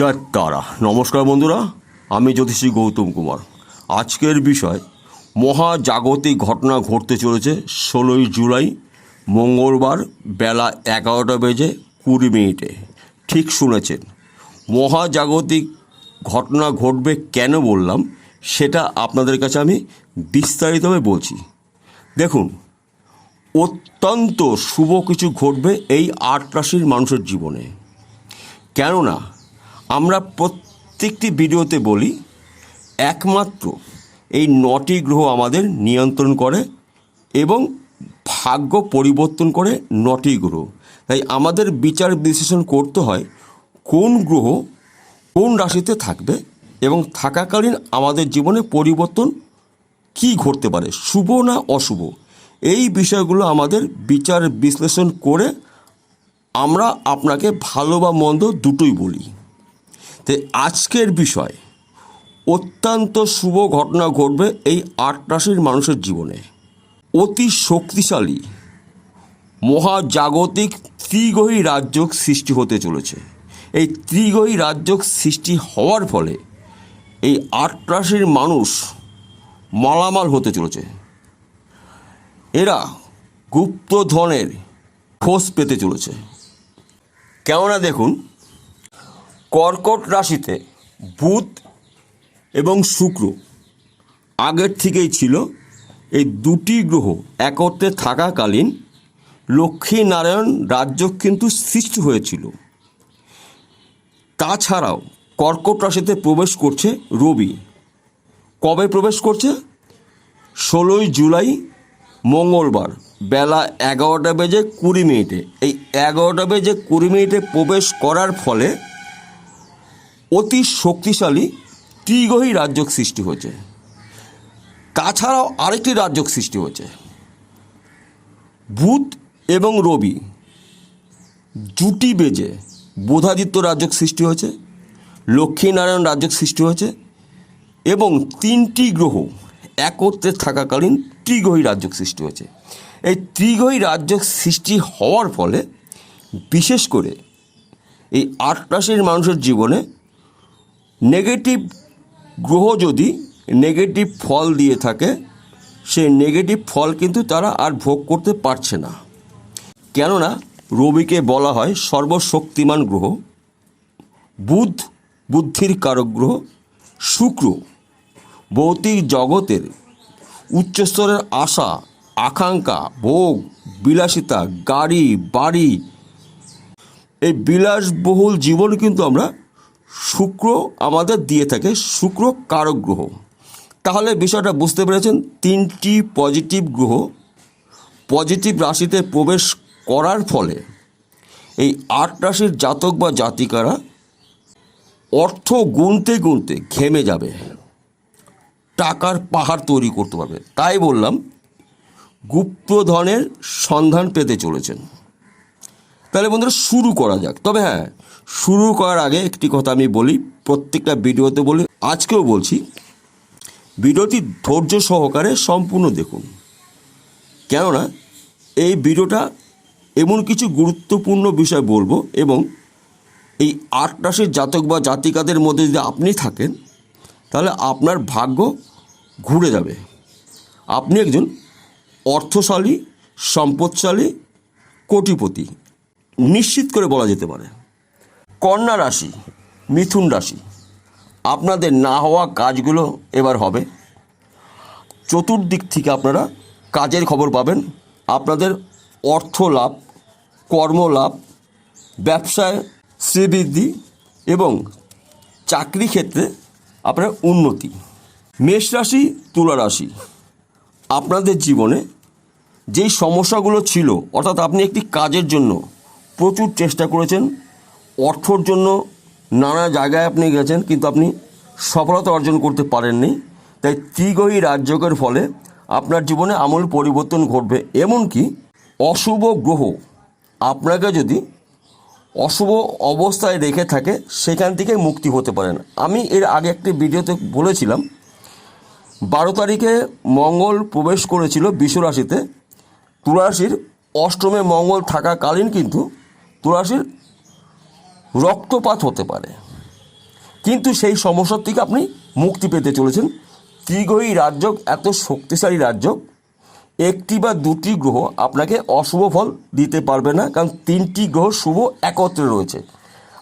জয় তারা। নমস্কার বন্ধুরা, আমি জ্যোতিষী গৌতম কুমার। আজকের বিষয়, মহাজাগতিক ঘটনা ঘটতে চলেছে ষোলোই জুলাই, মঙ্গলবার বেলা এগারোটা বেজে কুড়ি মিনিটে। ঠিক শুনেছেন, মহাজাগতিক ঘটনা ঘটবে কেন বললাম, সেটা আপনাদের কাছে আমি বিস্তারিতভাবে বলছি। দেখুন, অত্যন্ত শুভ কিছু ঘটবে এই আট রাশির মানুষের জীবনে। কেননা আমরা প্রত্যেকটি ভিডিওতে বলি, একমাত্র এই নটি গ্রহ আমাদের নিয়ন্ত্রণ করে এবং ভাগ্য পরিবর্তন করে নটি গ্রহ। তাই আমাদের বিচার বিশ্লেষণ করতে হয় কোন গ্রহ কোন রাশিতে থাকবে এবং থাকাকালীন আমাদের জীবনে পরিবর্তন কি ঘটতে পারে, শুভ না অশুভ? এই বিষয়গুলো আমাদের বিচার বিশ্লেষণ করে আমরা আপনাকে ভালো বা মন্দ দুটোই বলি। আজকের বিষয়, অত্যন্ত শুভ ঘটনা ঘটবে এই আট রাশির মানুষের জীবনে। অতি শক্তিশালী, মহাজাগতিক ত্রিগ্রহী রাজ্য সৃষ্টি হতে চলেছে। এই ত্রিগ্রহী রাজ্য সৃষ্টি হওয়ার ফলে এই আট রাশির মানুষ মালামাল হতে চলেছে। এরা গুপ্তধনের খোঁজ পেতে চলেছে। কেননা দেখুন কর্কট রাশিতে বুধ এবং শুক্র আগের থেকেই ছিল। এই দুটি গ্রহ একত্রে থাকাকালীন লক্ষ্মীনারায়ণ রাজ্য কিন্তু সৃষ্টি হয়েছিল। তাছাড়াও কর্কট রাশিতে প্রবেশ করছে রবি। কবে প্রবেশ করছে? ষোলোই জুলাই, মঙ্গলবার, বেলা এগারোটা বেজে কুড়ি মিনিটে। এই এগারোটা বেজে কুড়ি মিনিটে প্রবেশ করার ফলে অতি শক্তিশালী ত্রিগ্রহী রাজ্য সৃষ্টি হয়েছে। তাছাড়াও আরেকটি রাজ্য সৃষ্টি হয়েছে। বুধ এবং রবি জুটি বেজে বোধাদিত্য রাজ্য সৃষ্টি হয়েছে, লক্ষ্মীনারায়ণ রাজ্য সৃষ্টি হয়েছে এবং তিনটি গ্রহ একত্রে থাকাকালীন ত্রিগ্রহী রাজ্য সৃষ্টি হয়েছে। এই ত্রিগ্রহী রাজ্য সৃষ্টি হওয়ার ফলে বিশেষ করে এই আট রাশির মানুষের জীবনে নেগেটিভ গ্রহ যদি নেগেটিভ ফল দিয়ে থাকে, সেই নেগেটিভ ফল কিন্তু তারা আর ভোগ করতে পারছে না। কেননা রবিকে বলা হয় সর্বশক্তিমান গ্রহ, বুধ বুদ্ধির কারক গ্রহ, শুক্র ভৌতিক জগতের উচ্চস্তরের আশা, আকাঙ্ক্ষা, ভোগ, বিলাসিতা, গাড়ি, বাড়ি, এই বিলাসবহুল জীবন কিন্তু আমরা শুক্র আমাদের দিয়ে থাকে, শুক্র কারক গ্রহ। তাহলে বিষয়টা বুঝতে পেরেছেন, তিনটি পজিটিভ গ্রহ পজিটিভ রাশিতে প্রবেশ করার ফলে এই আট রাশির জাতক বা জাতিকারা অর্থ গুনতে গুনতে ঘেমে যাবে, টাকার পাহাড় তৈরি করতে পারবে। তাই বললাম, গুপ্তধনের সন্ধান পেতে চলেছেন। তাহলে বন্ধুরা শুরু করা যাক। তবে হ্যাঁ শুরু করার আগে একটি কথা আমি বলি, প্রত্যেকটা ভিডিওতে বলি, আজকেও বলছি, ভিডিওটি ধৈর্য সহকারে সম্পূর্ণ দেখুন। কেননা এই ভিডিওটা এমন কিছু গুরুত্বপূর্ণ বিষয় বলব এবং এই আট রাশির জাতক বা জাতিকাদের মধ্যে যদি আপনি থাকেন, তাহলে আপনার ভাগ্য ঘুরে যাবে। আপনি একজন অর্থশালী, সম্পদশালী, কোটিপতি। নিশ্চিত করে বলা যেতে পারে। কন্যা রাশি, মিথুন রাশি, আপনাদের না হওয়া কাজগুলো এবার হবে। চতুর্দিক থেকে আপনারা কাজের খবর পাবেন। আপনাদের অর্থ লাভ কর্মলাভ ব্যবসায় শ্রীবৃদ্ধি এবং চাকরি ক্ষেত্রে আপনার উন্নতি। মেষ রাশি, তুলা রাশি, আপনাদের জীবনে যেই সমস্যাগুলো ছিল, অর্থাৎ আপনি একটি কাজের জন্য প্রচুর চেষ্টা করেছেন। অর্থর জন্য নানা জায়গায় আপনি গেছেন, কিন্তু আপনি সফলতা অর্জন করতে পারেননি। তাই ত্রিগ্রহী রাজযোগের ফলে আপনার জীবনে আমূল পরিবর্তন ঘটবে। এমনকি অশুভ গ্রহ আপনাকে যদি অশুভ অবস্থায় রেখে থাকে, সেখান থেকে মুক্তি হতে পারেন। আমি এর আগে একটি ভিডিওতে বলেছিলাম, বারো তারিখে মঙ্গল প্রবেশ করেছিল বিশ্বরাশিতে। তুলারাশির অষ্টমে মঙ্গল থাকাকালীন কিন্তু তুলারাশির রক্তপাত হতে পারে। কিন্তু সেই সমস্যার থেকে আপনি মুক্তি পেতে চলেছেন। ত্রিগ্রহী রাজ্য এত শক্তিশালী রাজ্য একটি বা দুটি গ্রহ আপনাকে অশুভ ফল দিতে পারবে না, কারণ তিনটি গ্রহ শুভ একত্রে রয়েছে।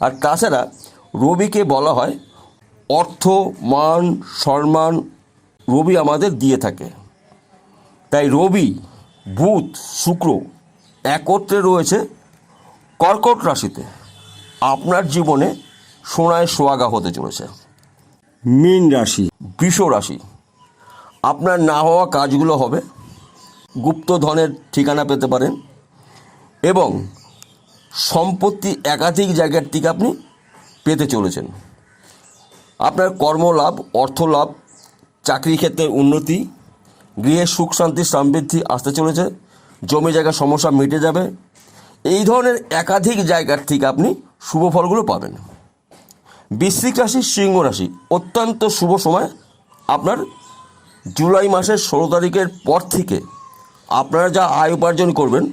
আর তাছাড়া রবিকে বলা হয় অর্থ, মান, সম্মান রবি আমাদের দিয়ে থাকে। তাই রবি, বুধ, শুক্র একত্রে রয়েছে। কর্কট রাশিতে আপনার জীবনে সোনায় সোয়াগা হতে চলেছে। মীন রাশি, বৃষ রাশি, আপনার না হওয়া কাজগুলো হবে। গুপ্ত ধনের ঠিকানা পেতে পারেন এবং সম্পত্তি একাধিক জায়গার থেকে আপনি পেতে চলেছেন। আপনার কর্মলাভ অর্থ লাভ চাকরি ক্ষেত্রে উন্নতি, গৃহে সুখ শান্তি, সমৃদ্ধি আসতে চলেছে। জমি জায়গার সমস্যা মিটে যাবে। ধরনের একাধিক জায়গার থেকে আপনি শুভ ফলগুলো পাবেন। বৃশ্চিক রাশি, সিংহ রাশি, অত্যন্ত শুভ সময়। আপনার জুলাই মাসের ষোলো তারিখের পর থেকে আপনারা যা আয় উপার্জন করবেন,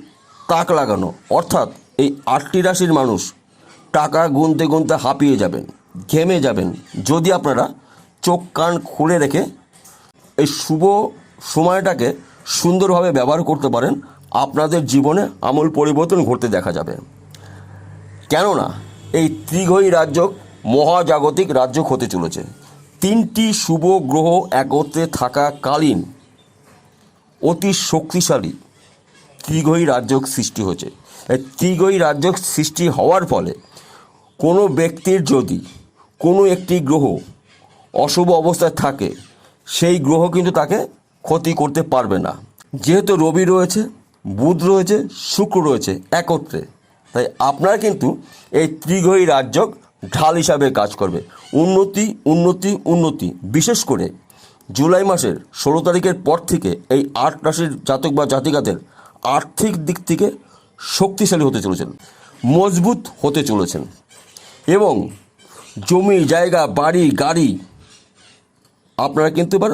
তাক লাগানো, অর্থাৎ এই আটটি রাশির মানুষ টাকা গুনতে গুনতে হাঁপিয়ে যাবেন, ঘেমে যাবেন। যদি আপনারা চোখ, কান খুলে রেখে এই শুভ সময়টাকে সুন্দরভাবে ব্যবহার করতে পারেন আপনাদের জীবনে আমূল পরিবর্তন ঘটতে দেখা যাবে। কেননা, এই ত্রিগ্রহী রাজ্য মহাজাগতিক রাজ্য হতে চলেছে। তিনটি শুভ গ্রহ একত্রে থাকাকালীন অতি শক্তিশালী ত্রিগ্রহী রাজ্য সৃষ্টি হয়েছে। ত্রিগ্রহী রাজ্য সৃষ্টি হওয়ার ফলে কোনো ব্যক্তির যদি কোনো একটি গ্রহ অশুভ অবস্থায় থাকে, সেই গ্রহ কিন্তু তাকে ক্ষতি করতে পারবে না। যেহেতু রবি রয়েছে বুধ রয়েছে, শুক্র রয়েছে একত্রে। তাই আপনার কিন্তু এই ত্রিগ্রহী রাজ্য ঢাল হিসাবে কাজ করবে। উন্নতি উন্নতি উন্নতি। বিশেষ করে জুলাই মাসের ষোলো তারিখের পর থেকে এই আট রাশির জাতক বা জাতিকাদের আর্থিক দিক থেকে শক্তিশালী হতে চলেছেন, মজবুত হতে চলেছেন এবং জমি, জায়গা, বাড়ি, গাড়ি আপনারা কিন্তু এবার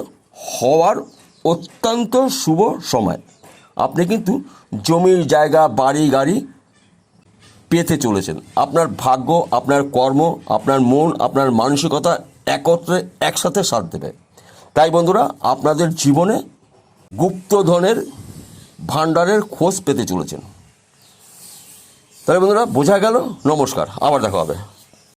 হওয়ার অত্যন্ত শুভ সময়। আপনি কিন্তু জমির জায়গা, বাড়ি, গাড়ি পেতে চলেছেন। আপনার ভাগ্য, আপনার কর্ম, আপনার মন, আপনার মানসিকতা একত্রে একসাথে সাথ দেবে। তাই বন্ধুরা, আপনাদের জীবনে গুপ্তধনের ভাণ্ডারের খোঁজ পেতে চলেছেন। তাহলে বন্ধুরা, বোঝা গেল? নমস্কার, আবার দেখা হবে।